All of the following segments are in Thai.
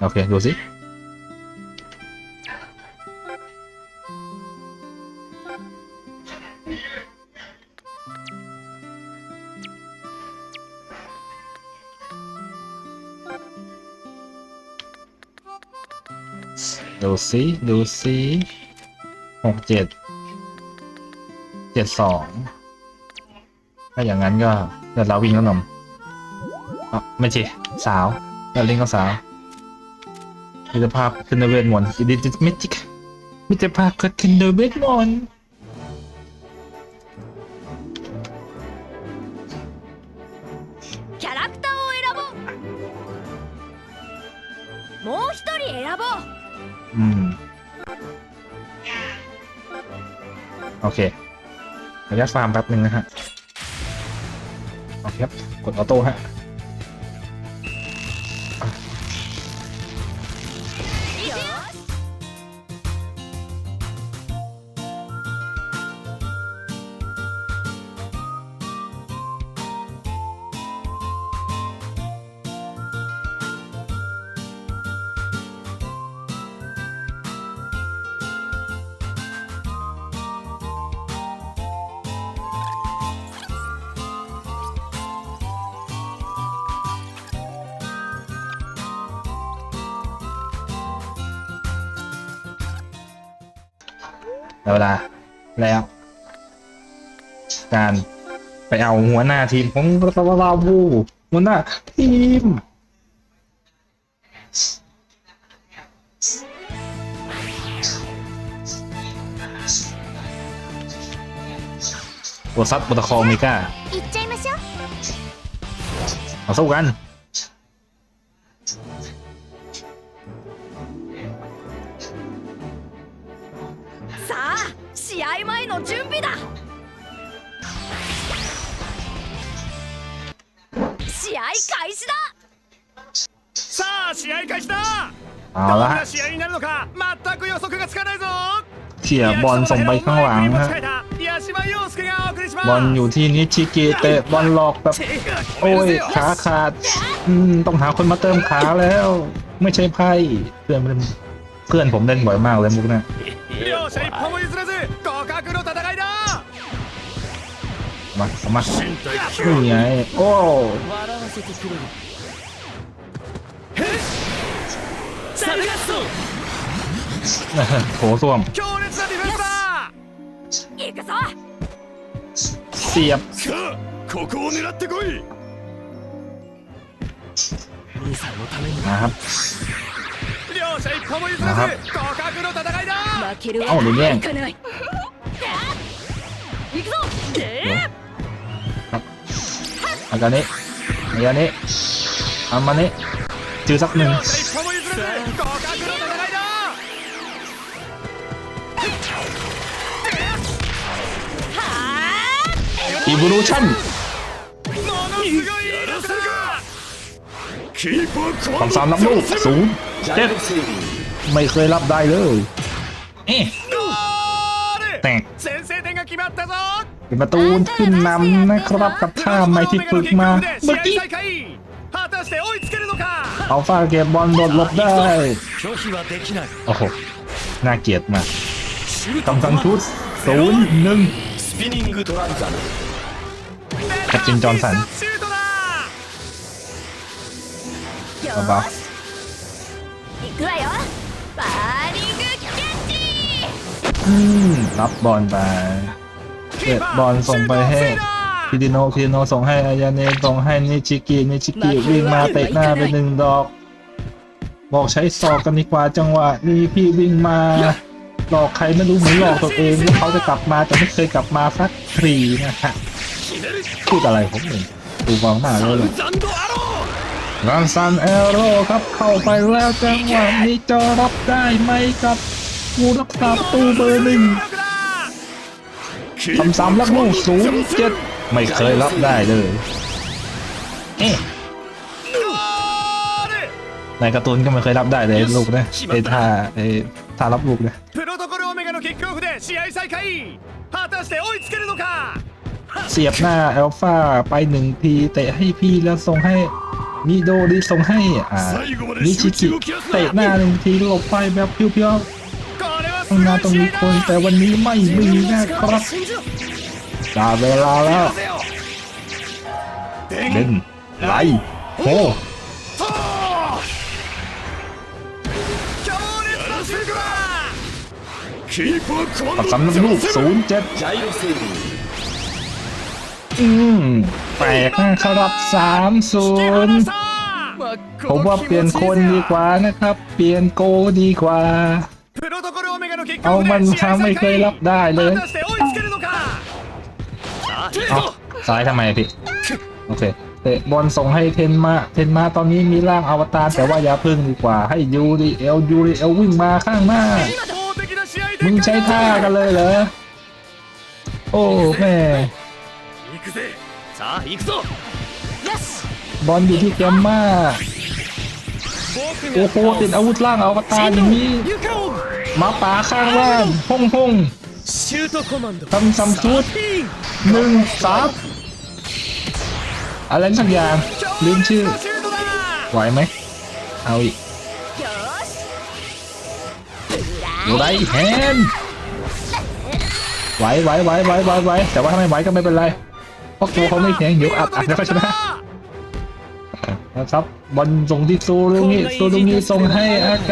โอเค ดูสิดูสิดูสิหกเจ็ดเจ็ดสองถ้าอย่างนั้นก็เดี๋ยวเราวิ่งแล้วหนมอ๋อไม่ใช่สาวเราเล่นก็สาว มิตรภาพขึ้นในเวทมนต์ดิจิมิจิกมิตรภาพขึ้นในเวทมนต์ キャラクターを選ぼうもう一人選ぼう อืม โอเคขออนุญาตฟาร์มแป๊บหนึ่งนะฮะ โอเคครับ กดออโต้ฮะ เวลาแล้ว การไปเอาหัวหน้าทีมของรัตเราบูหัวหน้าทีมตัวซัดบตะคอเมกาเอาสู้กัน さあ試合前の準備だ試合開始ださあ試合開始だ เอา どん ละฮะ な試合になるのか全く予測がつかないぞ เขี่ยบอลส่งไปข้างหลัง 宮 ฮะ 島のヘラを前に持ち替えた八島陽介がお送りします บอลอยู่ที่นิชิกิเตะบอลหลอกแบบ โอ้ย ขาขาด อืม ต้องหาคนมาเติมขาแล้ว ไม่ใช่ไพ่เพื่อนมันเพื่อนผมเล่นบ่อยมากเลยมุกเนะ 両者一歩も譲らず互角の戦いだ。マッサマッサ急に会えおお笑わせてくれるサルガスト逃走案強烈なディフェンスだ。行くぞ。See ya ここを狙ってこい。兄さんのためにな นะครับเอ้าหรือแย่งอาการนี้ระยะนี้อามานี้จือสักหนึ่งอีวูลูชั่นของสามนับลูกศูนย์ เจ็ไม่เคยรับได้เลยนี่แตกเป็นประตูขึ้นนำนะครับกับท่าไม่ที่ฝึกมาเมื่อกี้เอาฟาเก็บบอลหลดลบได้ โอ้โห น่าเกียดมากกำลังชุดศูนย์หนึ่งกัดจินจอนสันเบาๆ だよババーし行くわよバーリングキャッチ อืมรับบอลไป เก็บบอลส่งไปให้ คิดิโนคิดิโนส่งให้อายาเนะส่งให้นิชิกินิชิกิวิ่งมาเตะหน้าไปหนึ่งดอก บอกใช้ศอกกันดีกว่าจังหวะนี้พี่วิ่งมาหลอกใครไม่รู้เหมือนหลอกตัวเองว่าเขาจะกลับมาแต่ไม่เคยกลับมาสักทีนะฮะพูดอะไรผมเองดูฟังมากเลยเ รันซันเอโร่ครับเข้าไปแล้วจังหวะนี้จะรับได้ไหมครับกูรักษาตูเบอร์หนึ่งทำซ้ำลักลูกสูงเจ็ดไม่เคยรับได้เลยเอ๊ในการ์ตูนก็ไม่เคยรับได้เลยลูกนะไอ้ท่าไอ้ท่ารับลูกนะเสียบหน้าแอลฟาไปหนึ่งทีเตะให้พี่แล้วส่งให้ มีโดดิส่งให้อ่านิชิกิเตะหน้าหนึ่งทีหลบไปแบบเพียวๆต้องนาต้องมีคนแต่วันนี้ไม่มีแน่ครับตาเวลาแล้วเดินไล่โหปัดสำนักลูกศูนย์เจ็ด อืมแปลกนะครับสามศูนย์ผมว่าเปลี่ยนคนดีกว่านะครับ เปลี่ยนโกดีกว่า เอามันทำไม่เคยรับได้เลยเอซ้ายทำไมพี่ โอเคเตะบอลส่งให้เทนมา เทนมาตอนนี้มีร่างอวตารแต่ว่าอย่าพึ่งดีกว่า ให้ยูริเอลยูริเอลวิ่งมาข้างหน้า มึงใช้ท่ากันเลยเหรอ โอ้แม่ 行くぜさあ行くぞบอลอยู่ที่แกมมาโอ้โหติดอาวุธร่างอวตารอย่างนี้ 床を หมาป่าข้างล่างพงพง シュートコマンド ทำซัมซุดหนึ่งสามอะไรสักอย่างลืมชื่อ シュートだ ไหวไหม เอาอีก よし อยู่ไรแฮนไหวไหวไหวไหวไหวไหวแต่ว่าถ้าไม่ไหวก็ไม่เป็นไร เพราะตัวเขาไม่แข็งเดี๋ยวอัดอัดแล้วก็ไหมนะครับบอลส่งที่ซูรุงิซูรุงิส่งให้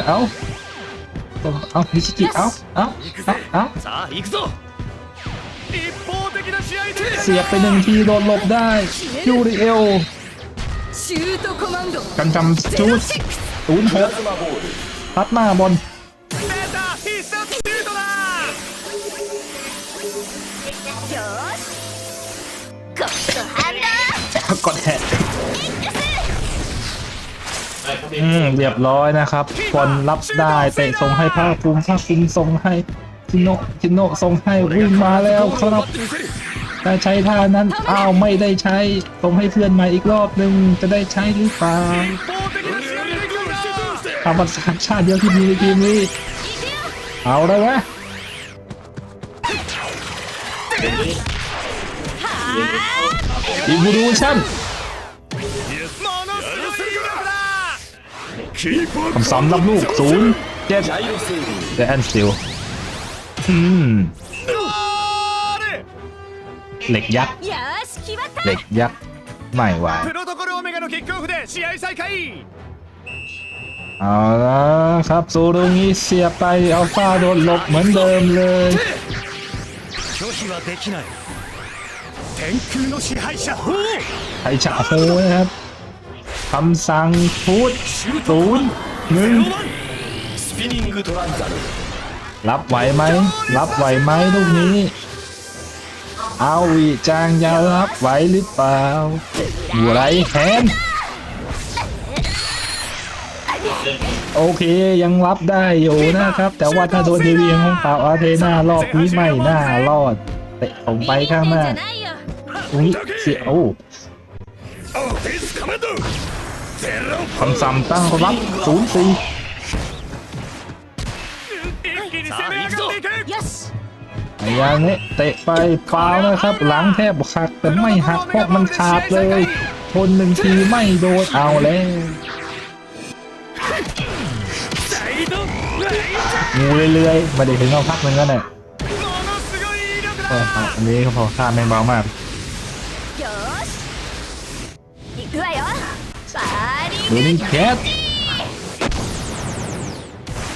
เอ้าส่งเอ้าดิชิกิเอ้าเอ้าเอ้าเสียไปหนึ่งทีโดนหลบได้ยูริเอลกันจำจูดตูนย์หกพัดมาบอล กดแฮอืมเรียบร้อยนะครับบอลรับได้เตะส่งให้ภาคภูมิภาคภูมิส่งให้ชินโนชินโนส่งให้วิ่งมาแล้วครับถ้าใช้ท่านั้นอ้าวไม่ได้ใช้ส่งให้เพื่อนมาอีกรอบหนึ่งจะได้ใช้หรือเปล่าธรรมศาสตร์ชาติเดียวที่มีในทีมนี้เอาได้ไหม อินฟิวชั่นคำซ้ำรับลูกศูนย์เจ็ดและแอนสติลอืมเหล็กยักษ์เหล็กยักษ์ไม่ไหวเอาละครับซูรุงี้เสียไปอัลฟาโดนหลบเหมือนเดิมเลย 天空の支配者ホ ไทฉะโฮนะครับคำสั่งพุทธศูนย์หนึ่ง スピニングトランザル รับไหวไหม รับไหวไหมลูกนี้ เอาวิจางยารับไหวหรือเปล่าอยู่ไรแฮนโอเคยังรับได้อยู่นะครับ แต่ว่าถ้าโดนเดวีของเปล่าอาเทนารอบนี้ไม่น่ารอดเตะผมไปข้างหน้า อุ้ยเสียวคำสั่ตั้งรับศูนย์สี่ยางนี้เตะไปฟาวนะครับ หลังแทบหักแต่ไม่หักเพราะมันขาดเลยคนหนึ่งทีไม่โดนเอาแล้วงูเรื่อยๆมาเด็กถึงเอาพักหนึ่งก็ได้อันนี้เขาพอข้ามไม่เบามาก 行くわよパーリ ดู ング นี่แคท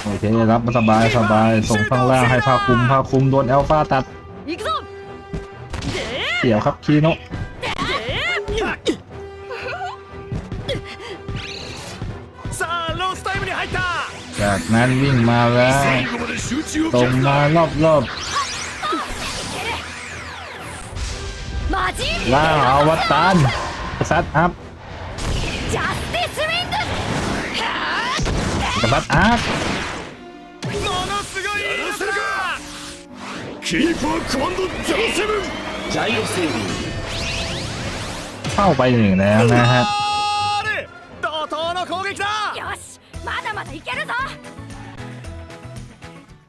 โอเครับมาสบายสบายส่งข้างล่างให้ภาคคุมภาคคุมโดนแอลฟาตัด 行くぞ เกี่ยวครับคีโนะ さあロスタイムに入った จากนั้นวิ่งมาแล้ว 最後まで集中を ตร 切 ง る มารอบรอบ マジ ๆล่างอวตารซัดอัพ ジャスティスウィング กับซัดอัพ ものすごい威力だキーパーコマンドゼロセブンジャイロセービング เข้าไปหนึ่งแล้วนะฮะ ゴール怒涛の攻撃だよしまだまだいけるぞ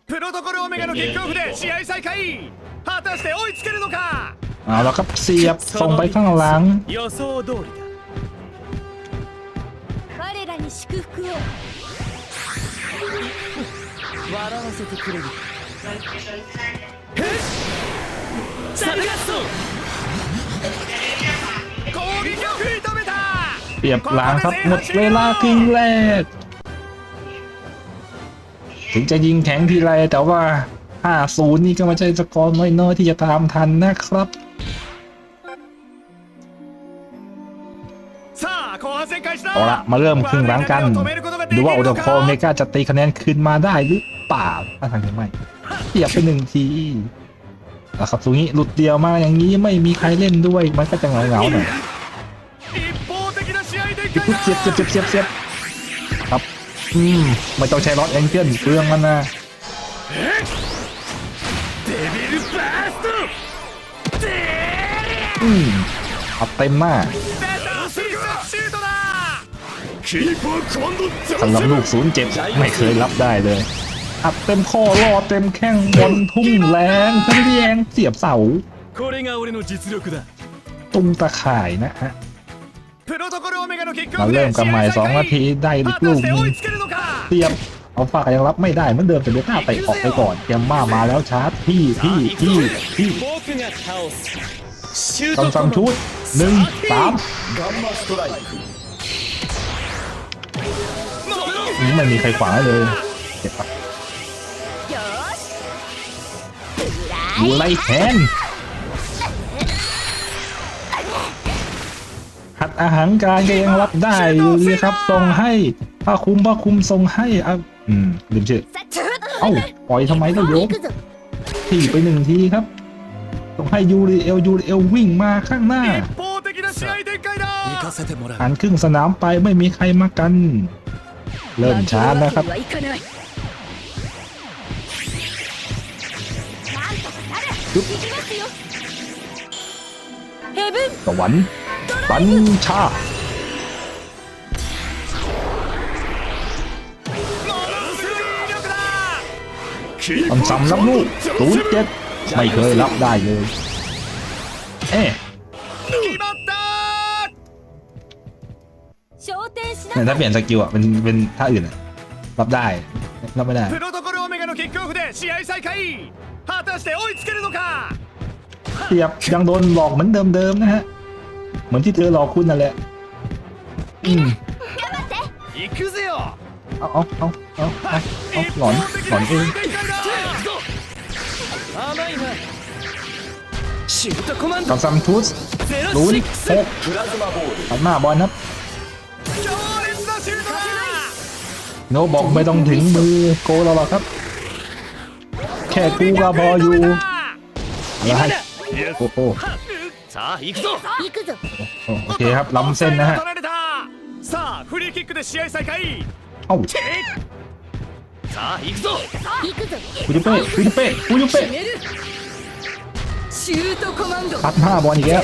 プロトコルオメガのキックオフで試合再開果たして追いつけるのか เอาแล้วครับเสียบส่งไปข้างหลัง 予想通りだ に 祝福を笑わせてくれるサルガッソ攻撃を食い止めた เปรียบหลังครับหมดเวลาครึ่งแรก ถึงจะยิงแข็งทีไรแต่ว่า 5-0 นี่ก็ไม่ใช่สกอร์น้อยๆที่จะตามทันนะครับ เอาละมาเริ่มครึ่งหลังกัน ดูว่าโอเดอร์โคเมกาจะตีคะแนนคืนมาได้หรือเปล่าถ้าทางนี้ไม่เทียบไปหนึ่งทีนะครับตรงนี้หลุดเดียวมาอย่างนี้ไม่มีใครเล่นด้วยมันก็จะเหงาเหงาหน่อยเจ็บเจ็บเจ็บเจ็บเจ็บครับอืมไม่ต้องใช้รอดแองเจิลเรื่องมันนะอืมเอาเต็มมาก สำหรับลูจ็บไม่เคยรับได้เลย อัดเต็มข้อรอเต็มแข้งบนทุ่งแรงทั้งแยงเสียบเสาตุ้มตะข่ายนะฮะมาเริ่มกันใหม่สองนาทีได้ลูกนึงเสียมเอาฝากยังรับไม่ได้เหมือนเดิมแต่เดือนหน้าไปออกไปก่อนแกมมามาแล้วชาร์จพี่พี่พี่พี่คำสั่งชุดหนึ่งสาม ไม่มีใครขวางเลยดูไล่แทนหัดอาหารการก็ยังรับได้อยู่ดีครับส่งให้ผ้าคุมผ้าคุมส่งให้อะอืมลืมชื่อเอ้าปล่อยทำไมแล้วโยกทีไปหนึ่งทีครับส่งให้ยูริเอลยูริเอลวิ่งมาข้างหน้าหันครึ่งสนามไปไม่มีใครมากัน เริ่มช้านะครับ สวรรค์บัญชาคำซ้ำงรับลูกตูนเจ็ดไม่เคยรับได้เลย เอ๊ะ เนี่ยถ้าเปลี่ยนสกิลอ่ะเป็นเป็นท่าอื่นอ่ะ รับได้ รับไม่ได้ プロトコルオメガのキックオフで試合再開果たして追いつけるのか เสียบยังโดนหลอกเหมือนเดิมๆนะฮะ เหมือนที่เธอหลอกคุณนั่นแหละ อืม 頑張って行くぜよ เอาเอาเอาเอาเอาเอาหลอนหลอนเอง 展開だ甘いなシュートコマンド กับซัมทูส ゼロ ศูน シ ย์ ックス หก プラズマボール ตัดหน้าบอลครับ โนบอกไม่ต้องถึงมือโกเราหรอกครับ แค่กูก็พออยู่อะไรโอ้โหโอเคครับล้ำเส้นนะฮะเอ้าคุยเป้คุยเป้คุยเป้ตัดหน้าบอลอีกแล้ว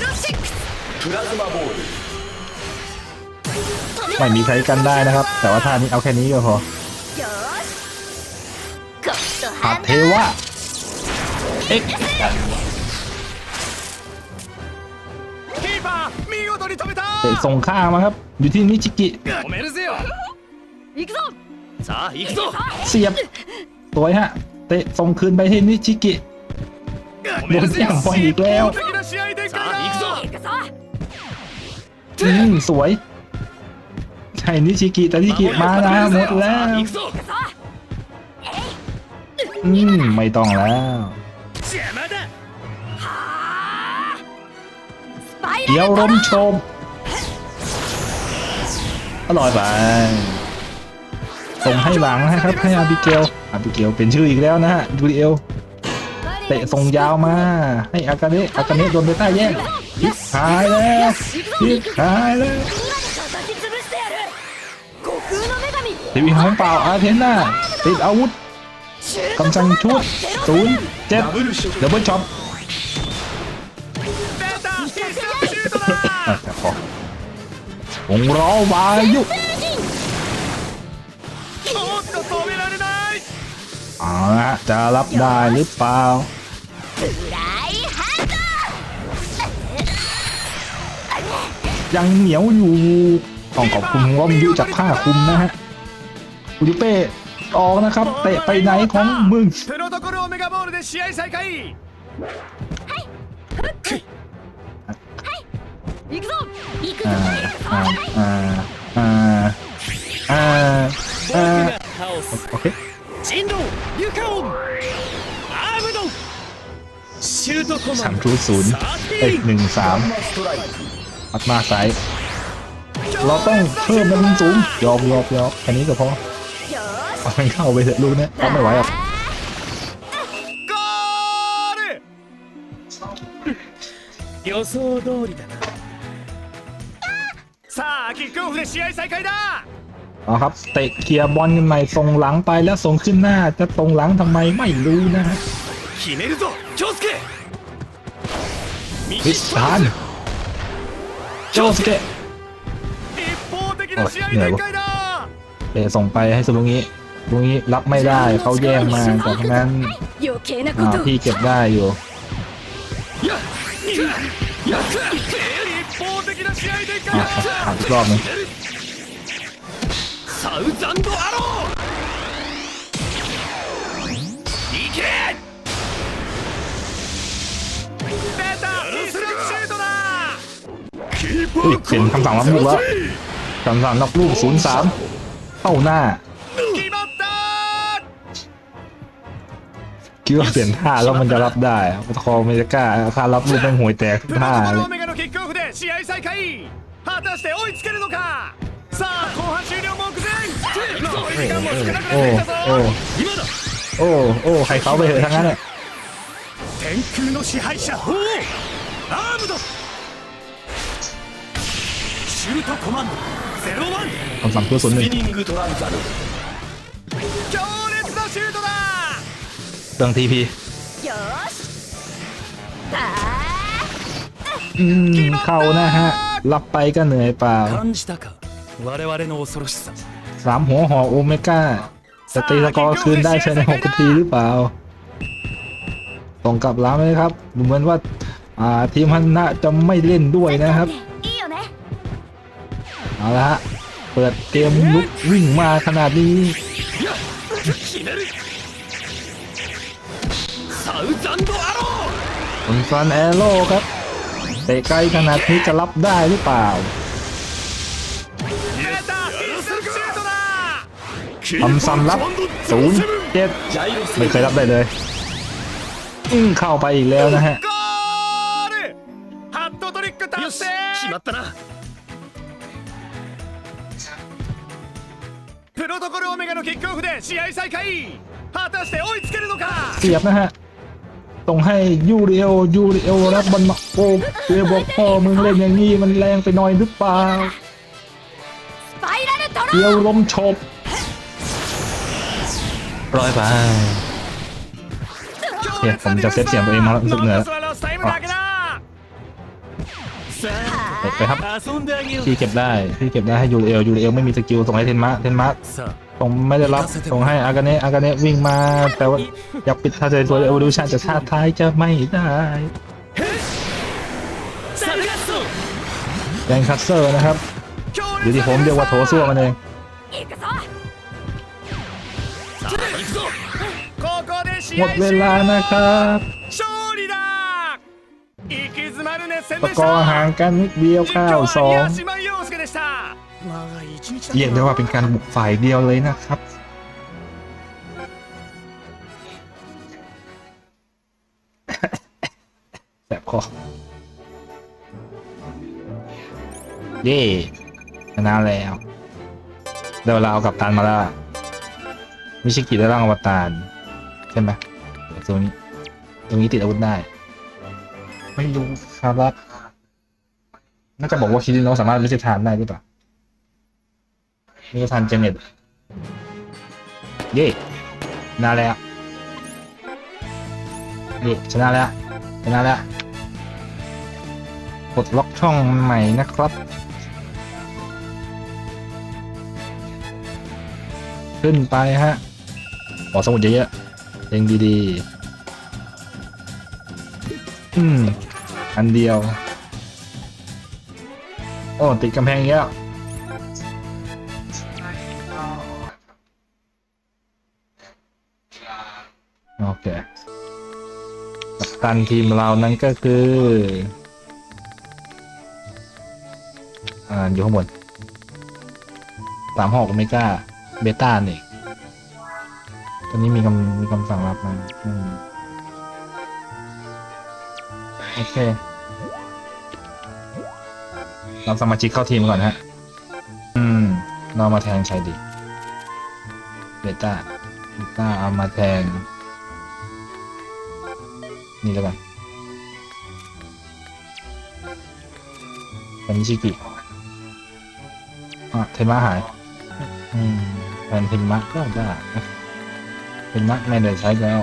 ไม่มีใครกันได้นะครับ แต่ว่าท่านี้เอาแค่นี้ก็พอขาเทวะเอ็กเตะส่งข้ามาครับ อยู่ที่นิชิกิเสียบตัวฮะ เตะส่งคืนไปที่นิชิกิโดนเสียงบอยอีกแล้วอืมสวย ใช่นิชิกิแต่นิชิกิมาแล้วหมดแล้วอืมไม่ต้องแล้วเดี๋ยวรมชมอร่อยไปส่งให้หลังนะครับให้อาบิเกลอาบิเกลเป็นชื่ออีกแล้วนะฮะดูดิเอลเตะส่งยาวมา ให้อากาเนะอากาเนะโดนไปใต้แย่งทิกหายแล้วทิกหายแล้ว ทีวีห้องเปล่าอาเทน่าติดอาวุธกำสั่งชุดศูนย์เจ็ดดับเบช็อปพองรอวายุอะจะรับได้หรือเปล่ายังเหนียวอยู่ต้องขอบคุณว่ามิวจากผ้าคุมนะฮะ อุดิเป้ออกนะครับเตะไปไหนของมึงอ่าอ่าอ่าอาอ่าโอเคสามทูศูนย์เอ็กหนึ่งสามอัดมาไซส์เราต้องเพิ่มมันสูงยอมยอมยอมแค่นี้ก็พอ よ เอามันเข้าไปเถอะลูกเนี่ยรับไม่ไหวหรอก ゴール予想通りだなさあキックオフで試合再開だ เอาครับเตะเคลียร์บอลกันใหม่ส่งหลังไปแล้วส่งขึ้นหน้า จะตรงหลังทำไมไม่รู้นะฮะ ひねるぞ京介 วิสทานโจสเกะ 一方的な試合展開だ เตะส่งไปให้สุรุงิ ตรงนี้รับไม่ได้เขาแย่งมาแต่ทั้งนั้นพี่เก็บได้อยู่อ่านรอบนึงเปลี่ยนคำสั่งรับลูกแล้วคำสั่งรับลูกามเข้าหน้า คิดว่าเปลี่ยนท่าแล้วมันจะรับได้คอไม่จะกล้าท่ารับลูกแม่งห่วยแตกทุก プロ ท่า トコ เล ル ย オメガのキックオフで試合再開果たして追いつけるのかさあ後半終了目前残り時間も少なくな โอ้ ってきた โอ้ ぞ今だ โอ้โอ้ใครเขาไปเถอะทั้งนั้นเลย 天空の支配者鳳凰アームドシュートコマンドゼロワン คำสั่งเพื่อศูนย์หนึ่ง ニングトランザル強烈なシュートだ ดวงทีพีอืมเข้านะฮะ รับไปก็เหนื่อยเปล่าสามหัวหอโอเมก้าสตีสกอร์คืนได้ภช่ในหกนาทีหรือเปล่าส่งกลับล้าไหมครับ เหมือนว่าทีมฮันนะจะไม่เล่นด้วยนะครับ เอาละฮะ เปิดเกมลุกวิ่งมาขนาดนี้ คุณซันแอโร่ครับเตะไกลขนาดนี้จะรับได้หรือเปล่าทำซ้ำรับศูนย์เจ็ดไม่เคยรับได้เลยเข้าไปอีกแล้วนะฮะプロトコルオメガのキックオフเสียบนะฮะ ต้องให้ยูริโอยูริโอรับบอลมาโอเบบอกพ่อมึงเล่นอย่างนี้มันแรงไปหน่อยหรือเปล่าเดียวล้มชบร้อยไปเดี๋ยวผมจะเซฟเสียงตัวเองมาแล้วรู้สึกเหนื่อยไปครับพี่เก็บได้พี่เก็บได้ให้ยูริเอลยูริเอลไม่มีสกิลส่งให้เทนมะเทนมะ ผมไม่ได้รับส่งให้อากาเนะอากาเนะวิ่งมา แต่ว่าอยากปิดท่าเซนตัวเอวดูชาจะท่าท้ายจะไม่ได้แดงคัตเซอร์นะครับอยู่ที่ผมเรียกว่าโถส้วมันเองหมดเวลานะครับประกอบห่างกันนิดเดียวข้าวสอง เรียกได้ว่าเป็นการบุกฝ่ายเดียวเลยนะครับ แสบคอเย่ชนะแล้วเดี๋ยวเราเอากับตันมาแล้วมิช่กิจได้ร่างอวตารใช่ไหมตรงนี้ตรงนี้ติดอาวุธได้ ไม่รู้ครับว่าน่าจะบอกว่าคิริโาสามารถรู้จิตทานได้หรือเปล่า นี่ทันเจเน็ตเย่ชนะแล้วเย่ชนะแล้วชนะแล้วกดล็อกช่องใหม่นะครับขึ้นไปฮะขอสมุดเยอะๆเล็งดีๆ อืม อันเดียว โอ้ ติดกำแพงเยอะ ตันทีมเรานั้นก็คือ อ่า อยู่ข้างบนสามหอกเมกาเบต้าเนี่ยตอนนี้มีคำมีคำสั่งรับมาอืมโอเค เราสมาชิกเข้าทีมก่อนฮะ อืม เรามาแทนใครดี เบต้า เบต้าเอามาแทน นี่แล้วกันเป็นชิกิอะเทนมะหาย อืมแทนเทนมะก็ได้เทนมะไม่ได้ใช้แล้ว